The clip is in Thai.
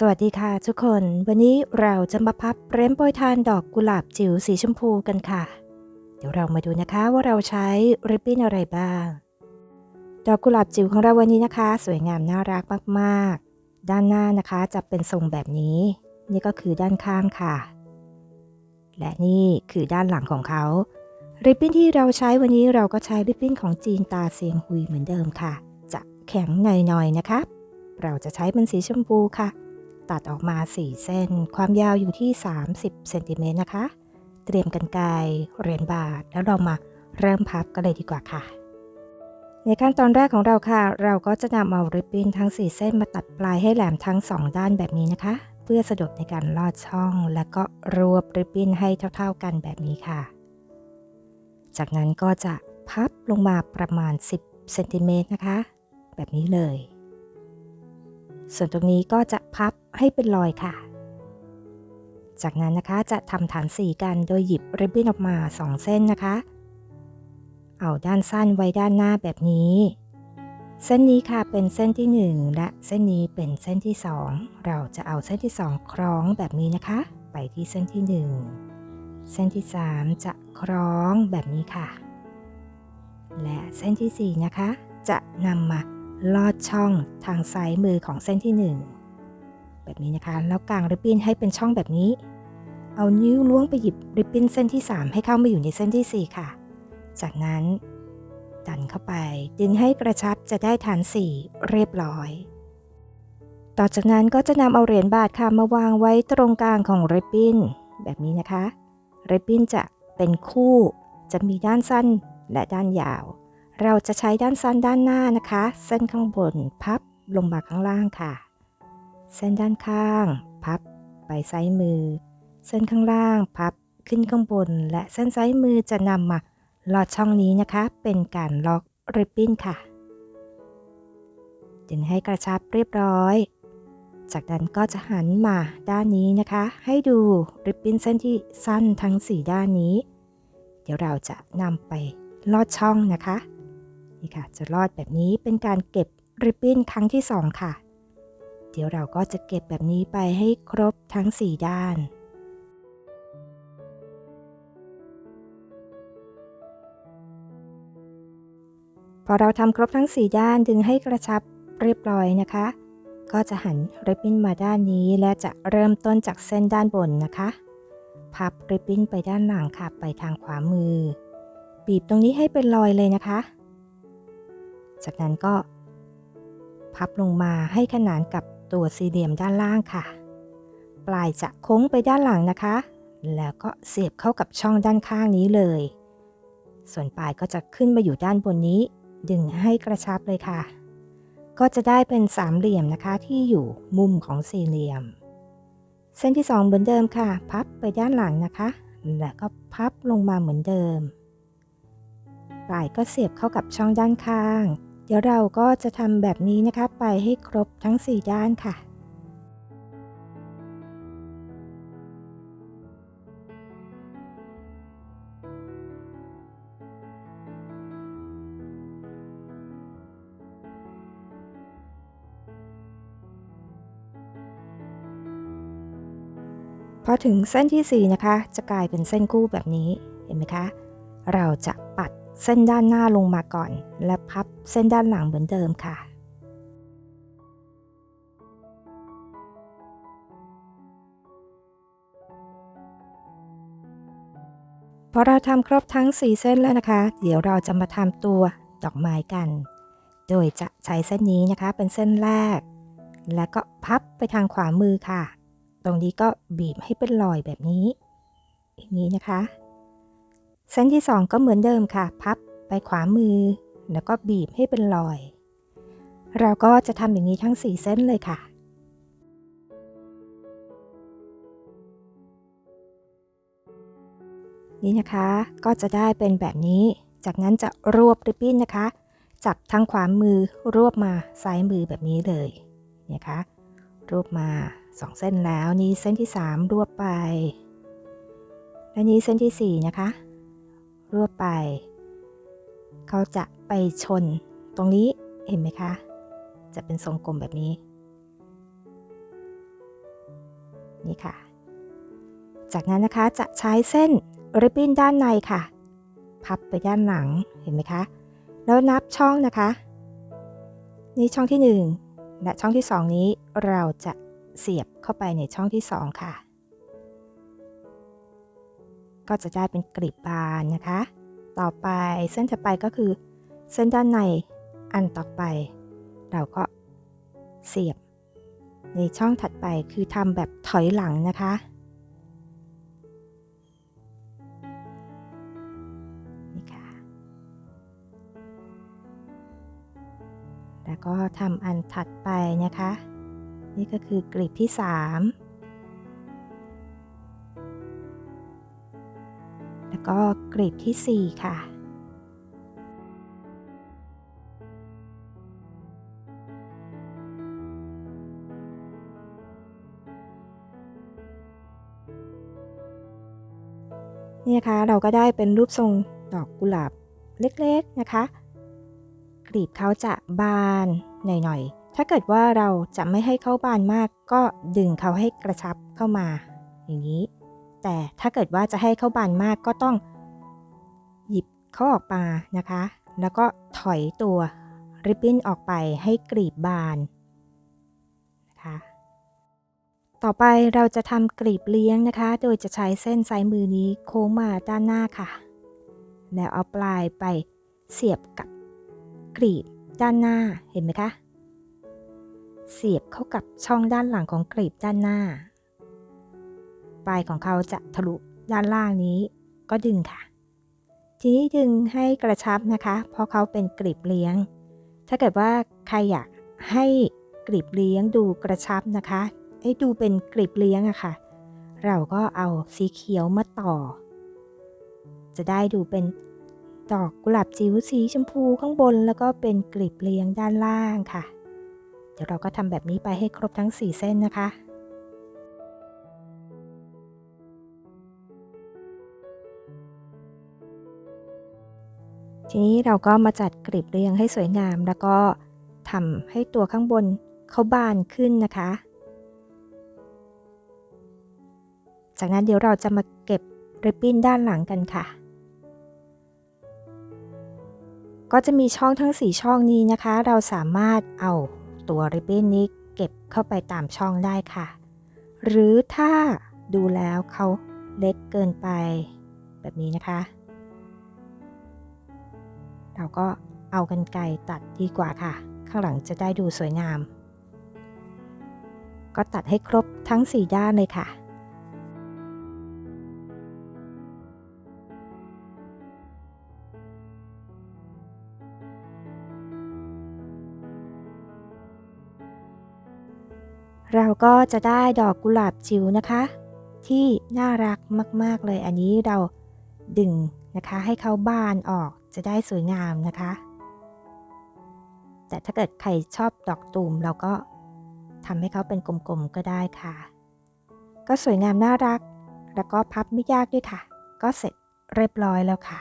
สวัสดีค่ะทุกคน วันนี้เราจะมาพับเรนโปรยทานดอกกุหลาบจิ๋วสีชมพูกันค่ะ เดี๋ยวเรามาดูนะคะว่าเราใช้ริบบิ้นอะไรบ้าง ดอกกุหลาบจิ๋วของเราวันนี้นะคะ สวยงามน่ารักมากๆ ด้านหน้านะคะจะเป็นทรงแบบนี้ นี่ก็คือด้านข้างค่ะ และนี่คือด้านหลังของเขา ริบบิ้นที่เราใช้วันนี้เราก็ใช้ริบบิ้นของจีนตาเซียงฮุยเหมือนเดิมค่ะ จะแข็งหน่อยๆนะคะ เราจะใช้เป็นสีชมพูค่ะ ตัดออกมา 4 เส้น ความยาวอยู่ที่ 30เซนติเมตรนะคะ เตรียมกันไกรเหรียญบาทแล้วเรามาเริ่มพับกันเลยดีกว่าค่ะ ในขั้นตอนแรกของเราค่ะ เราก็จะนำเอาริบบิ้นทั้ง 4 เส้นมาตัดปลายให้แหลมทั้ง 2 ด้านแบบนี้นะคะ เพื่อสะดวกในการลอดช่อง และก็รวบริบบิ้นให้เท่า ๆกันแบบนี้ค่ะ จากนั้นก็จะพับลงมาประมาณ 10เซนติเมตรนะคะ แบบนี้เลย ส่วนตรงนี้ก็จะพับ ให้เป็นรอยค่ะ จากนั้นนะคะจะทำฐานสีกันโดยหยิบริบบิ้นออกมา 2 เส้นนะคะ เอาด้านสั้นไว้ด้านหน้าแบบนี้ เส้นนี้ค่ะเป็นเส้นที่ 1 และเส้นนี้เป็นเส้นที่ 2 เราจะเอาเส้นที่ 2 คล้องแบบนี้นะคะ ไปที่เส้นที่ 1 เส้นที่ 3 จะคล้องแบบนี้ค่ะ และเส้นที่ 4 นะคะ จะนำมาลอดช่องทางซ้ายมือของเส้นที่ 1 แบบนี้นะคะ แล้วกางริบบิ้นให้เป็นช่องแบบนี้ เอานิ้วล้วงไปหยิบริบบิ้นเส้นที่ 3 ให้เข้ามาอยู่ในเส้นที่ 4 ค่ะ จากนั้นดันเข้าไปดึงให้กระชับจะได้ฐานสี่เรียบร้อย ต่อจากนั้นก็จะนำเอาเหรียญบาทค่ะมาวางไว้ตรงกลางของริบบิ้นแบบนี้นะคะริบบิ้นจะเป็นคู่ จะมีด้านสั้นและด้านยาว เราจะใช้ด้านสั้นด้านหน้านะคะ เส้นข้างบนพับลงมาข้างล่างค่ะ เส้นด้านข้าง พับไปซ้ายมือ เส้นข้างล่างพับขึ้นข้างบน และเส้นซ้ายมือจะนำมาลอดช่องนี้นะคะ เป็นการล็อกริบบิ้นค่ะ ดึงให้กระชับเรียบร้อย จากนั้นก็จะหันมาด้านนี้นะคะ ให้ดูริบบิ้นเส้นที่สั้นทั้ง 4 ด้านนี้ เดี๋ยวเราจะนำไปลอดช่องนะคะ นี่ค่ะ จะลอดแบบนี้เป็นการเก็บริบบิ้นครั้งที่ 2 ค่ะ ดี๋ยวเราก็จะเก็บแบบนี้ไปให้ครบทั้ง 4 ด้านพอเราทำครบทั้ง 4 ด้านดึงให้กระชับเรียบร้อยนะคะ ก็จะหันริบบิ้นมาด้านนี้และจะเริ่มต้นจากเส้นด้านบนนะคะ พับริบบิ้นไปด้านหลังค่ะไปทางขวามือ บีบตรงนี้ให้เป็นรอยเลยนะคะ จากนั้นก็ พับลงมาให้ขนานกับ ตัวสี่เหลี่ยมด้านล่างค่ะ ปลายจะโค้งไปด้านหลังนะคะ แล้วก็เสียบเข้ากับช่องด้านข้างนี้เลย ส่วนปลายก็จะขึ้นมาอยู่ด้านบนนี้ ดึงให้กระชับเลยค่ะ ก็จะได้เป็นสามเหลี่ยมนะคะที่อยู่มุมของสี่เหลี่ยม เส้นที่สองเหมือนเดิมค่ะ พับไปด้านหลังนะคะ แล้วก็พับลงมาเหมือนเดิม ปลายก็เสียบเข้ากับช่องด้านข้าง เดี๋ยวเราก็จะทำแบบนี้นะคะไปให้ครบทั้ง 4 ด้านค่ะพอถึงเส้นที่ 4 นะคะ จะกลายเป็นเส้นคู่แบบนี้ เห็นไหมคะ เราจะ เส้นด้านหน้าลงมาก่อน และพับเส้นด้านหลังเหมือนเดิมค่ะ พอเราทำครบทั้ง 4 เส้นแล้วนะคะ เดี๋ยวเราจะมาทำตัวดอกไม้กัน โดยจะใช้เส้นนี้นะคะเป็นเส้นแรก แล้วก็พับไปทางขวามือค่ะ ตรงนี้ก็บีบให้เป็นรอยแบบนี้ อย่างนี้นะคะ เส้นที่ 2 ก็เหมือนเดิมค่ะ พับไปขวามือ แล้วก็บีบให้เป็นรอย เราก็จะทำอย่างนี้ทั้ง 4 เส้นเลยค่ะนี่นะคะก็จะได้เป็นแบบนี้ จากนั้นจะรวบริบบิ้นนะคะ จับทางขวามือรวบมาซ้ายมือแบบนี้เลยนะคะ รวบมา 2 เส้นแล้วนี่เส้นที่ 3 รวบไป และนี้เส้นที่ 4 นะคะ รวบไป เขาจะไปชนตรงนี้เห็นไหมคะ จะเป็นทรงกลมแบบนี้ นี่ค่ะ จากนั้นนะคะจะใช้เส้นริบบิ้นด้านในค่ะ พับไปด้านหลังเห็นไหมคะ แล้วนับช่องนะคะ นี่ช่องที่ 1 และช่องที่ 2 นี้เราจะเสียบเข้าไปในช่องที่ 2 ค่ะ ก็จะได้เป็นกลีบบานนะคะ ต่อไปเส้นถัดไปก็คือ เส้นด้านในอันต่อไป เราก็เสียบ ในช่องถัดไปคือทำแบบถอยหลังนะคะ นี่ค่ะ แล้วก็ทำอันถัดไปนะคะ นี่ก็คือกลีบที่ 3 ก็กลีบที่ 4 ค่ะ นี่นะคะเราก็ได้เป็นรูปทรงดอกกุหลาบเล็กๆนะคะ กลีบเขาจะบานหน่อยๆ ถ้าเกิดว่าเราจะไม่ให้เขาบานมากก็ดึงเขาให้กระชับเข้ามา อย่างนี้ แต่ถ้าเกิดว่าจะให้เขาบานมากก็ต้องหยิบเขาออกมานะคะ แล้วก็ถอยตัวริบบิ้นออกไปให้กลีบบานนะคะต่อไปเราจะทำกลีบเลี้ยงนะคะ โดยจะใช้เส้นซ้ายมือนี้โค้งมาด้านหน้าค่ะ แล้วเอาปลายไปเสียบกับกลีบด้านหน้าเห็นไหมคะ เสียบเข้ากับช่องด้านหลังของกลีบด้านหน้า ปลายของเขาจะทะลุด้านล่างนี้ก็ดึงค่ะ ทีนี้ดึงให้กระชับนะคะ เพราะเขาเป็นกลีบเลี้ยง ถ้าเกิดว่าใครอยากให้กลีบเลี้ยงดูกระชับนะคะให้ดูเป็นกลีบเลี้ยงอะค่ะ เราก็เอาสีเขียวมาต่อ จะได้ดูเป็นดอกกุหลาบจิ๋วสีชมพูข้างบน แล้วก็เป็นกลีบเลี้ยงด้านล่างค่ะ เดี๋ยวเราก็ทำแบบนี้ไปให้ครบทั้ง 4 เส้นนะคะ ทีนี้เราก็มาจัดกลีบเรียงให้สวยงาม แล้วก็ทำให้ตัวข้างบนเขาบานขึ้นนะคะ จากนั้นเดี๋ยวเราจะมาเก็บริบบิ้นด้านหลังกันค่ะ ก็จะมีช่องทั้ง 4 ช่องนี้นะคะ เราสามารถเอาตัวริบบิ้นนี้เก็บเข้าไปตามช่องได้ค่ะ หรือถ้าดูแล้วเขาเล็กเกินไปแบบนี้นะคะ เราก็เอากันไกตัดดีกว่าค่ะ ข้างหลังจะได้ดูสวยงาม ก็ตัดให้ครบทั้ง 4 ด้านเลยค่ะเราก็จะได้ดอกกุหลาบจิ๋วนะคะ ที่น่ารักมาก ๆ เลยอันนี้เราดึงนะคะให้เขาบานออก จะได้สวยงามนะคะ แต่ถ้าเกิดใครชอบดอกตูมเราก็ทำให้เขาเป็นกลมๆก็ได้ค่ะ ก็สวยงามน่ารัก แล้วก็พับไม่ยากด้วยค่ะ ก็เสร็จเรียบร้อยแล้วค่ะ